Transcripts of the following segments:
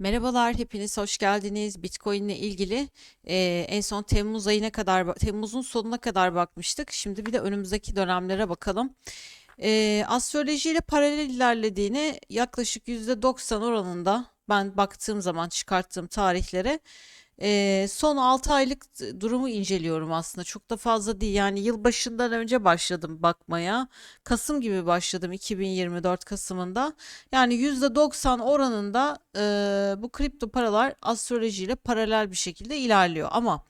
Merhabalar, hepiniz hoş geldiniz. Bitcoin ile ilgili e, en son Temmuz ayına kadar, Temmuz'un sonuna kadar bakmıştık. Şimdi bir de önümüzdeki dönemlere bakalım. E, astroloji ile paralel ilerlediğini yaklaşık %90 oranında ben baktığım zaman çıkarttığım tarihlere e, son 6 aylık durumu inceliyorum aslında. Çok da fazla değil. Yani yılbaşından önce başladım bakmaya. Kasım gibi başladım 2024 Kasım'ında. Yani %90 oranında e, bu kripto paralar astrolojiyle paralel bir şekilde ilerliyor. Ama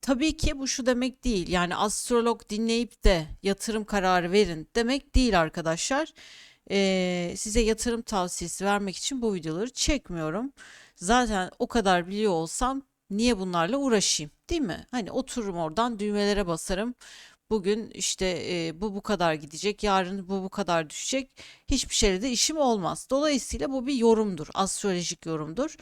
tabii ki bu şu demek değil. Yani astrolog dinleyip de yatırım kararı verin demek değil arkadaşlar. E, size yatırım tavsiyesi vermek için bu videoları çekmiyorum. Zaten o kadar biliyor olsam niye bunlarla uğraşayım, değil mi? Hani otururum oradan düğmelere basarım. Bugün işte e, bu bu kadar gidecek, yarın bu bu kadar düşecek. Hiçbir şeyle de işim olmaz. Dolayısıyla bu bir yorumdur, astrolojik yorumdur.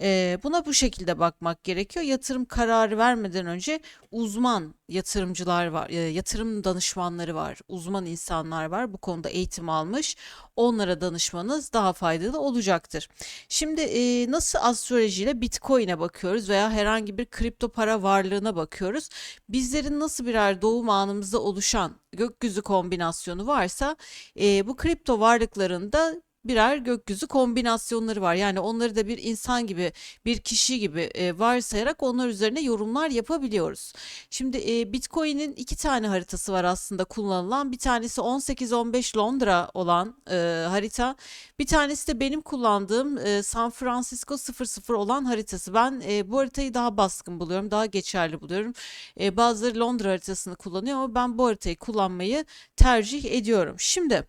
E, buna bu şekilde bakmak gerekiyor. Yatırım kararı vermeden önce uzman yatırımcılar var, e, yatırım danışmanları var, uzman insanlar var. Bu konuda eğitim almış. Onlara danışmanız daha faydalı olacaktır. Şimdi e, nasıl astrolojiyle Bitcoin'e bakıyoruz veya herhangi bir kripto para varlığına bakıyoruz. Bizlerin nasıl birer doğum anımızda oluşan gökyüzü kombinasyonu varsa e, bu kripto varlıklarında birer gökyüzü kombinasyonları var. Yani onları da bir insan gibi, bir kişi gibi e, varsayarak onlar üzerine yorumlar yapabiliyoruz. Şimdi e, Bitcoin'in iki tane haritası var aslında kullanılan. Bir tanesi 18-15 Londra olan e, harita. Bir tanesi de benim kullandığım e, San Francisco 00 olan haritası. Ben e, bu haritayı daha baskın buluyorum, daha geçerli buluyorum. E, bazıları Londra haritasını kullanıyor ama ben bu haritayı kullanmayı tercih ediyorum. Şimdi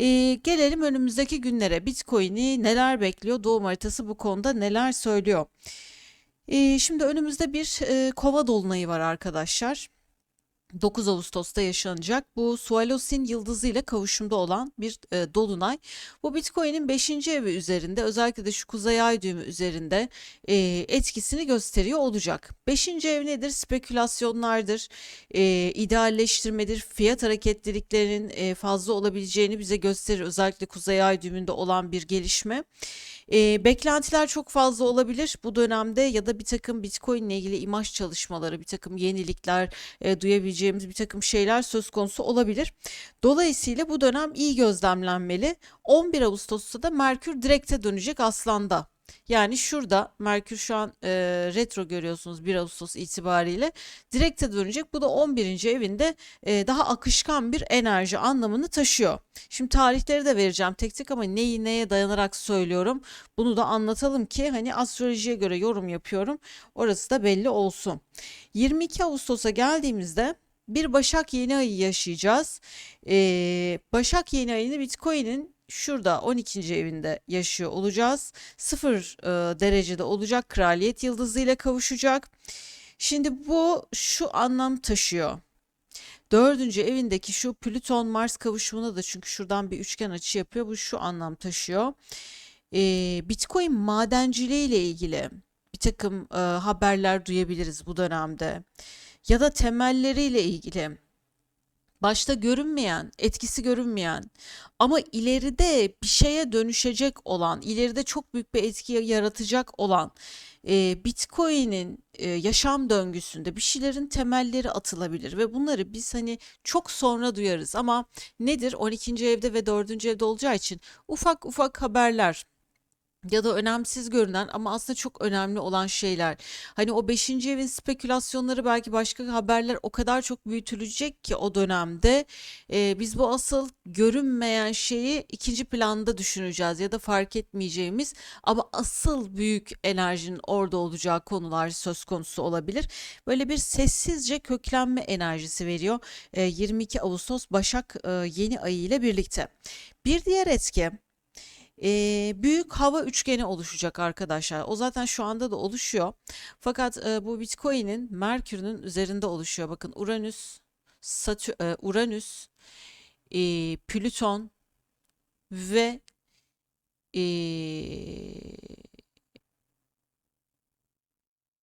ee, gelelim önümüzdeki günlere. Bitcoin'i neler bekliyor? Doğum haritası bu konuda neler söylüyor? Ee, şimdi önümüzde bir e, kova dolunayı var arkadaşlar. 9 Ağustos'ta yaşanacak bu Swalows'in yıldızı ile kavuşumda olan bir e, dolunay. Bu Bitcoin'in 5. evi üzerinde özellikle de şu kuzey ay düğümü üzerinde e, etkisini gösteriyor olacak. 5. ev nedir? Spekülasyonlardır, e, idealleştirmedir, fiyat hareketliliklerinin e, fazla olabileceğini bize gösterir. Özellikle kuzey ay düğümünde olan bir gelişme. E, beklentiler çok fazla olabilir bu dönemde ya da bir takım Bitcoin ile ilgili imaj çalışmaları, bir takım yenilikler e, duyabileceğimiz bir takım şeyler söz konusu olabilir. Dolayısıyla bu dönem iyi gözlemlenmeli. 11 Ağustos'ta da Merkür direkte dönecek Aslan'da. Yani şurada Merkür şu an e, retro görüyorsunuz 1 Ağustos itibariyle direkte dönecek. Bu da 11. evinde e, daha akışkan bir enerji anlamını taşıyor. Şimdi tarihleri de vereceğim tek tek ama neyi neye dayanarak söylüyorum. Bunu da anlatalım ki hani astrolojiye göre yorum yapıyorum. Orası da belli olsun. 22 Ağustos'a geldiğimizde bir Başak yeni ayı yaşayacağız. Ee, Başak yeni ayını Bitcoin'in şurada 12. evinde yaşıyor olacağız. 0 e, derecede olacak. Kraliyet yıldızı ile kavuşacak. Şimdi bu şu anlam taşıyor. Dördüncü evindeki şu Plüton Mars kavuşumuna da çünkü şuradan bir üçgen açı yapıyor. Bu şu anlam taşıyor. Ee, Bitcoin madenciliği ile ilgili bir takım e, haberler duyabiliriz bu dönemde. Ya da temelleriyle ilgili başta görünmeyen, etkisi görünmeyen ama ileride bir şeye dönüşecek olan, ileride çok büyük bir etki yaratacak olan e, Bitcoin'in e, yaşam döngüsünde bir şeylerin temelleri atılabilir ve bunları biz hani çok sonra duyarız ama nedir 12. evde ve 4. evde olacağı için ufak ufak haberler ya da önemsiz görünen ama aslında çok önemli olan şeyler. Hani o 5. evin spekülasyonları belki başka haberler o kadar çok büyütülecek ki o dönemde e, biz bu asıl görünmeyen şeyi ikinci planda düşüneceğiz ya da fark etmeyeceğimiz ama asıl büyük enerjinin orada olacağı konular söz konusu olabilir. Böyle bir sessizce köklenme enerjisi veriyor e, 22 Ağustos Başak e, yeni ayı ile birlikte. Bir diğer etki e, büyük hava üçgeni oluşacak arkadaşlar. O zaten şu anda da oluşuyor. Fakat e, bu Bitcoin'in Merkür'ün üzerinde oluşuyor. Bakın Uranüs, Satü, e, Uranüs, e, Plüton ve e,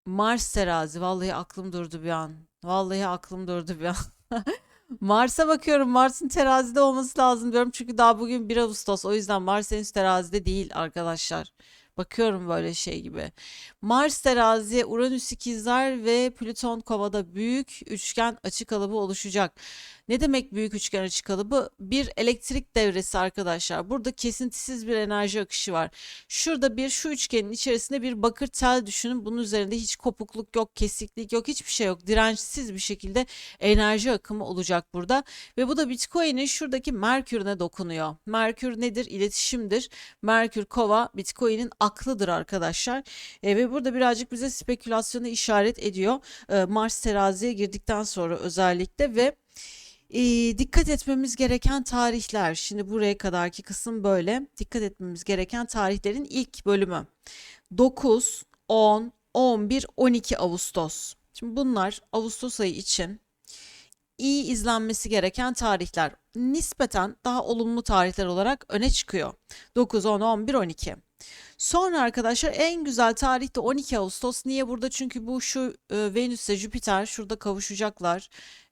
Mars terazi. Vallahi aklım durdu bir an. Vallahi aklım durdu bir an. Mars'a bakıyorum. Mars'ın terazide olması lazım diyorum. Çünkü daha bugün 1 Ağustos. O yüzden Mars henüz terazide değil arkadaşlar. Bakıyorum böyle şey gibi. Mars terazi, Uranüs ikizler ve Plüton kovada büyük üçgen açı kalıbı oluşacak. Ne demek büyük üçgen açı kalıbı? Bir elektrik devresi arkadaşlar. Burada kesintisiz bir enerji akışı var. Şurada bir şu üçgenin içerisinde bir bakır tel düşünün. Bunun üzerinde hiç kopukluk yok, kesiklik yok, hiçbir şey yok. Dirençsiz bir şekilde enerji akımı olacak burada. Ve bu da Bitcoin'in şuradaki Merkür'üne dokunuyor. Merkür nedir? İletişimdir. Merkür kova Bitcoin'in aklıdır arkadaşlar. E, ve burada birazcık bize spekülasyonu işaret ediyor. E, Mars teraziye girdikten sonra özellikle ve e, dikkat etmemiz gereken tarihler. Şimdi buraya kadarki kısım böyle. Dikkat etmemiz gereken tarihlerin ilk bölümü. 9, 10, 11, 12 Ağustos. Şimdi bunlar Ağustos ayı için iyi izlenmesi gereken tarihler. Nispeten daha olumlu tarihler olarak öne çıkıyor. 9, 10, 11, 12. Sonra arkadaşlar en güzel tarih de 12 Ağustos. Niye burada? Çünkü bu şu e, Venüs ile Jüpiter şurada kavuşacaklar.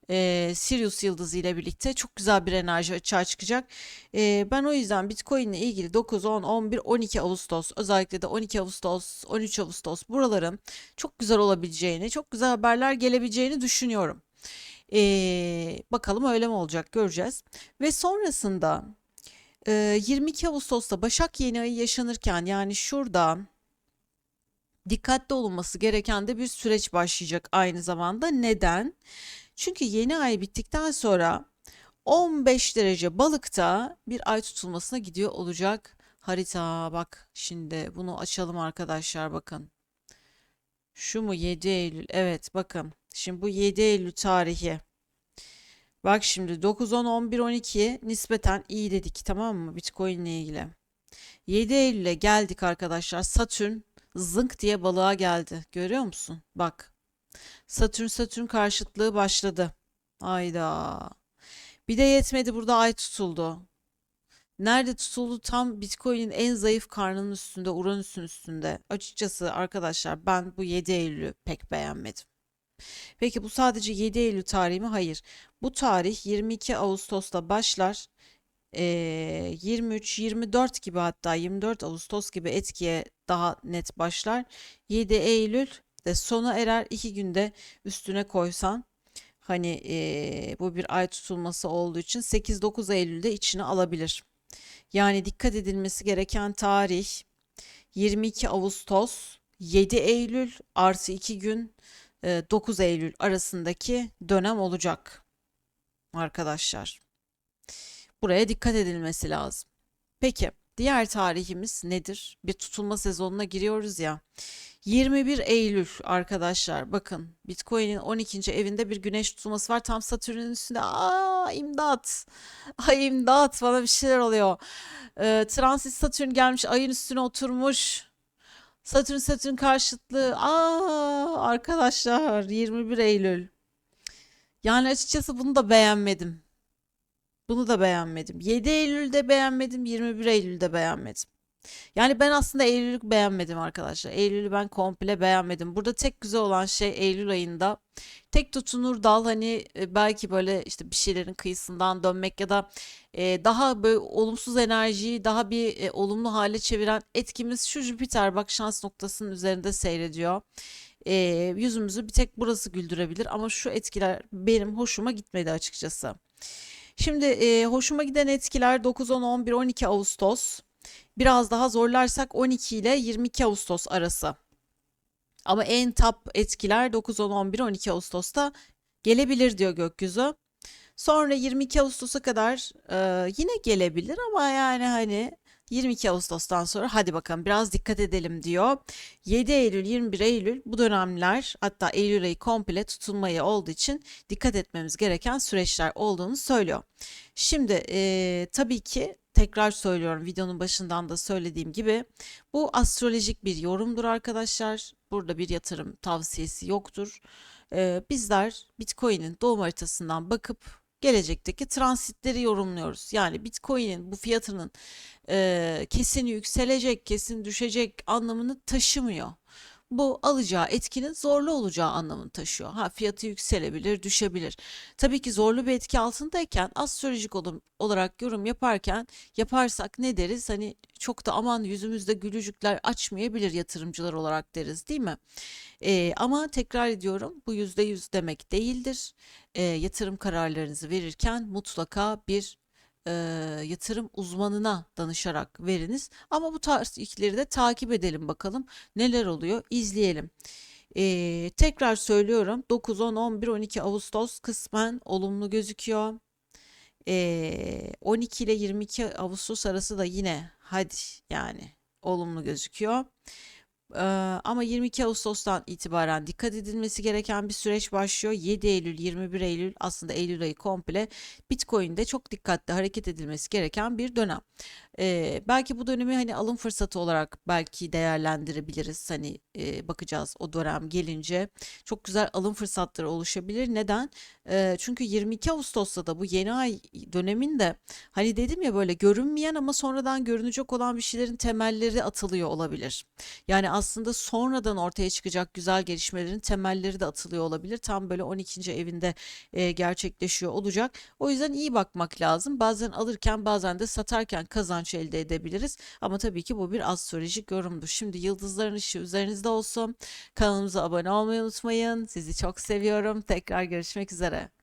E, Sirius yıldızı ile birlikte çok güzel bir enerji açığa çıkacak. E, ben o yüzden Bitcoin ile ilgili 9, 10, 11, 12 Ağustos özellikle de 12 Ağustos, 13 Ağustos buraların çok güzel olabileceğini, çok güzel haberler gelebileceğini düşünüyorum. E, bakalım öyle mi olacak göreceğiz. Ve sonrasında 22 Ağustos'ta Başak Yeni Ayı yaşanırken yani şurada dikkatli olunması gereken de bir süreç başlayacak aynı zamanda. Neden? Çünkü yeni ay bittikten sonra 15 derece balıkta bir ay tutulmasına gidiyor olacak harita. Bak şimdi bunu açalım arkadaşlar bakın. Şu mu 7 Eylül? Evet bakın. Şimdi bu 7 Eylül tarihi. Bak şimdi 9, 10, 11, 12 nispeten iyi dedik tamam mı Bitcoin ile ilgili. 7 Eylül'e geldik arkadaşlar. Satürn zınk diye balığa geldi. Görüyor musun? Bak. Satürn Satürn karşıtlığı başladı. Ayda. Bir de yetmedi burada ay tutuldu. Nerede tutuldu? Tam Bitcoin'in en zayıf karnının üstünde, Uranüs'ün üstünde. Açıkçası arkadaşlar ben bu 7 Eylül'ü pek beğenmedim. Peki bu sadece 7 Eylül tarihi mi? Hayır. Bu tarih 22 Ağustos'ta başlar. Ee, 23-24 gibi hatta 24 Ağustos gibi etkiye daha net başlar. 7 Eylül de sona erer. iki günde üstüne koysan hani ee, bu bir ay tutulması olduğu için 8-9 Eylül'de içine alabilir. Yani dikkat edilmesi gereken tarih 22 Ağustos 7 Eylül artı 2 gün 9 Eylül arasındaki dönem olacak arkadaşlar. Buraya dikkat edilmesi lazım. Peki diğer tarihimiz nedir? Bir tutulma sezonuna giriyoruz ya. 21 Eylül arkadaşlar bakın Bitcoin'in 12. evinde bir güneş tutulması var. Tam Satürn'ün üstünde. Aa imdat. Ay imdat bana bir şeyler oluyor. Ee, transit Satürn gelmiş ayın üstüne oturmuş. Satürn Satürn karşıtlığı. Aa arkadaşlar 21 Eylül. Yani açıkçası bunu da beğenmedim. Bunu da beğenmedim. 7 Eylül'de beğenmedim, 21 Eylül'de beğenmedim. Yani ben aslında Eylül'ü beğenmedim arkadaşlar. Eylül'ü ben komple beğenmedim. Burada tek güzel olan şey Eylül ayında tek tutunur dal hani e, belki böyle işte bir şeylerin kıyısından dönmek ya da e, daha böyle olumsuz enerjiyi daha bir e, olumlu hale çeviren etkimiz şu Jüpiter bak şans noktasının üzerinde seyrediyor. E, yüzümüzü bir tek burası güldürebilir ama şu etkiler benim hoşuma gitmedi açıkçası. Şimdi e, hoşuma giden etkiler 9, 10, 11, 12 Ağustos. Biraz daha zorlarsak 12 ile 22 Ağustos arası. Ama en top etkiler 9, 10, 11, 12 Ağustos'ta gelebilir diyor gökyüzü. Sonra 22 Ağustos'a kadar e, yine gelebilir ama yani hani 22 Ağustos'tan sonra hadi bakalım biraz dikkat edelim diyor. 7 Eylül 21 Eylül bu dönemler hatta Eylül ayı komple tutulmayı olduğu için dikkat etmemiz gereken süreçler olduğunu söylüyor. Şimdi e, tabii ki tekrar söylüyorum videonun başından da söylediğim gibi bu astrolojik bir yorumdur arkadaşlar. Burada bir yatırım tavsiyesi yoktur. Ee, bizler Bitcoin'in doğum haritasından bakıp gelecekteki transitleri yorumluyoruz. Yani Bitcoin'in bu fiyatının e, kesin yükselecek, kesin düşecek anlamını taşımıyor. Bu alacağı etkinin zorlu olacağı anlamını taşıyor. Ha fiyatı yükselebilir, düşebilir. Tabii ki zorlu bir etki altındayken astrolojik olarak yorum yaparken yaparsak ne deriz? Hani çok da aman yüzümüzde gülücükler açmayabilir yatırımcılar olarak deriz değil mi? Ee, ama tekrar ediyorum bu yüzde yüz demek değildir. Ee, yatırım kararlarınızı verirken mutlaka bir e, yatırım uzmanına danışarak veriniz. Ama bu tarz ilkleri de takip edelim bakalım neler oluyor izleyelim. Ee, tekrar söylüyorum 9, 10, 11, 12 Ağustos kısmen olumlu gözüküyor. Ee, 12 ile 22 Ağustos arası da yine hadi yani olumlu gözüküyor. Ama 22 Ağustos'tan itibaren dikkat edilmesi gereken bir süreç başlıyor. 7 Eylül, 21 Eylül aslında Eylül ayı komple Bitcoin'de çok dikkatli hareket edilmesi gereken bir dönem. Ee, belki bu dönemi hani alım fırsatı olarak belki değerlendirebiliriz. Hani e, bakacağız o dönem gelince. Çok güzel alım fırsatları oluşabilir. Neden? Ee, çünkü 22 Ağustos'ta da bu yeni ay döneminde hani dedim ya böyle görünmeyen ama sonradan görünecek olan bir şeylerin temelleri atılıyor olabilir. Yani aslında sonradan ortaya çıkacak güzel gelişmelerin temelleri de atılıyor olabilir. Tam böyle 12. evinde e, gerçekleşiyor olacak. O yüzden iyi bakmak lazım. Bazen alırken bazen de satarken kazanç elde edebiliriz. Ama tabii ki bu bir astrolojik yorumdur. Şimdi yıldızların ışığı üzerinizde olsun. Kanalımıza abone olmayı unutmayın. Sizi çok seviyorum. Tekrar görüşmek üzere.